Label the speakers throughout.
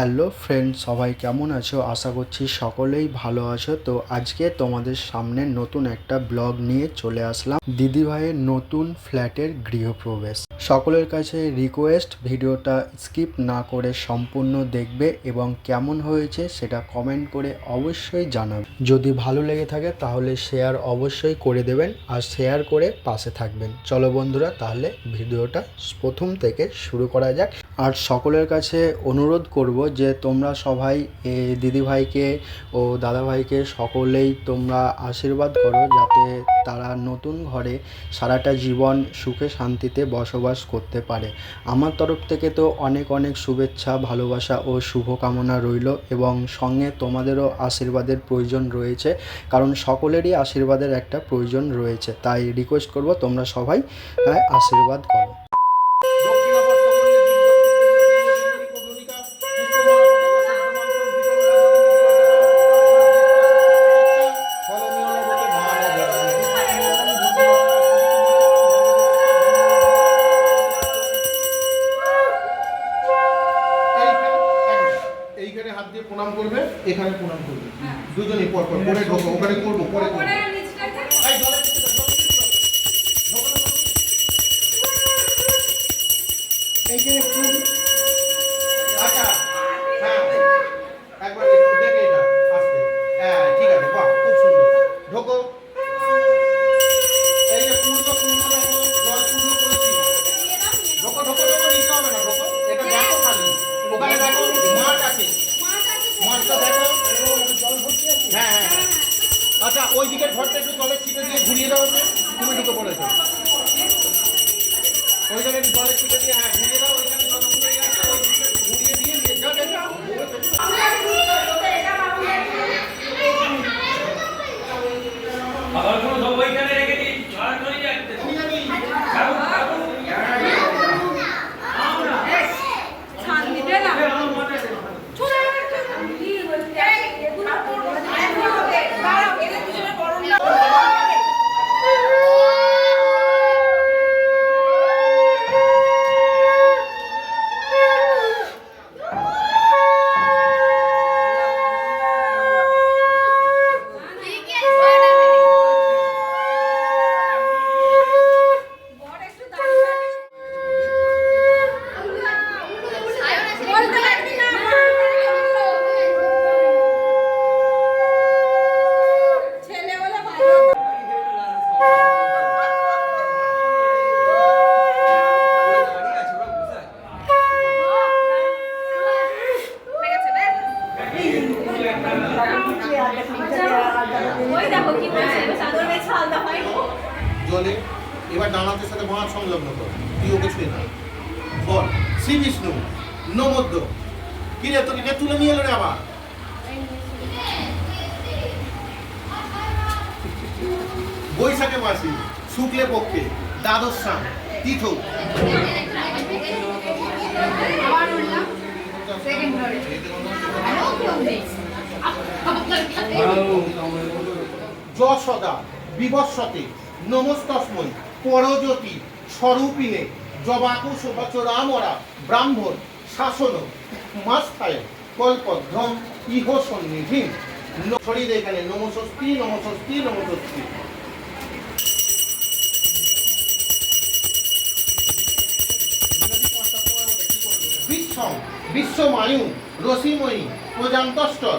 Speaker 1: Hello friend সবাই কেমন আছো? আশা করছি সকলেই ভালো আছো। তো আজকে তোমাদের সামনে নতুন একটা ব্লগ নিয়ে চলে আসলাম। দিদিভাইয়ের নতুন ফ্ল্যাটের গৃহপ্রবেশ। সকলের কাছে রিকোয়েস্ট ভিডিওটা স্কিপ না করে সম্পূর্ণ দেখবে এবং কেমন হয়েছে সেটা কমেন্ট করে অবশ্যই জানাবে। যদি ভালো লেগে থাকে তাহলে শেয়ার অবশ্যই করে দেবেন আর শেয়ার করে পাশে থাকবেন। চলো বন্ধুরা, তাহলে ভিডিওটা প্রথম থেকে শুরু করা যাক। আর সকলের কাছে অনুরোধ করব যে তোমরা সবাই দিদিভাইকে ও দাদাভাইকে সকলেই তোমরা আশীর্বাদ করো যাতে তারা নতুন ঘরে সারাটা জীবন সুখে শান্তিতে বসবাস করতে পারে। আমার তরফ থেকে তো অনেক অনেক শুভেচ্ছা, ভালোবাসা ও শুভকামনা রইল এবং সঙ্গে তোমাদেরও আশীর্বাদের প্রয়োজন রয়েছে, কারণ সকলেরই আশীর্বাদের একটা প্রয়োজন রয়েছে। তাই রিকোয়েস্ট করব তোমরা সবাই আশীর্বাদ করো।
Speaker 2: এখানে প্রণাম করবে। দুজনই পর পর পরে ঢোকো ওখানে করব পরে। এইখানে আচ্ছা ওই দিকের ঘরটা একটু জলের ছিটে দিয়ে ঘুরিয়ে দাও তুমি ঢুকে পড়েছো। ওই জায়গায় জলের ছিটে দিয়ে হ্যাঁ ঘুরিয়ে দাও। ওই
Speaker 3: দেখো কি বলছে চাদর বেছে আলাদা হয়।
Speaker 2: জলে এবার ডানাতের সাথে মাছ সংলগ্ন কর তুই ওকে ছুঁয়ে না। বল শ্রী বিষ্ণু নমদ্য কি রে তোকে কে তুলে নিয়ে এলো রে আবার? বৈশাখে মাসি শুক্লে পক্ষে দ্বাদশ সাম তীর্থ যশোদা বিবস্বতে নমস্তস্মৈ, পরজ্যোতি স্বরূপিনে জবাকুশ বচরামরা ব্রাহ্মণ, শাসন, মাস্থায় কল্পধ্রম ইহ সন্নিধিম। শরীরে এখানে নমস্বস্তি নমস্বস্তি নমস্বস্তি। বিশ্বম বিশ্বমায়ু রসিময়ী প্রজান্তষ্টর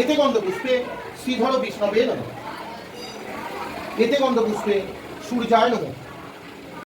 Speaker 2: এতে গন্ধ পুষ্পে শ্রীধর বিষ্ণবে নম। এতে গন্ধ পুষ্পে সূর্যায় নম।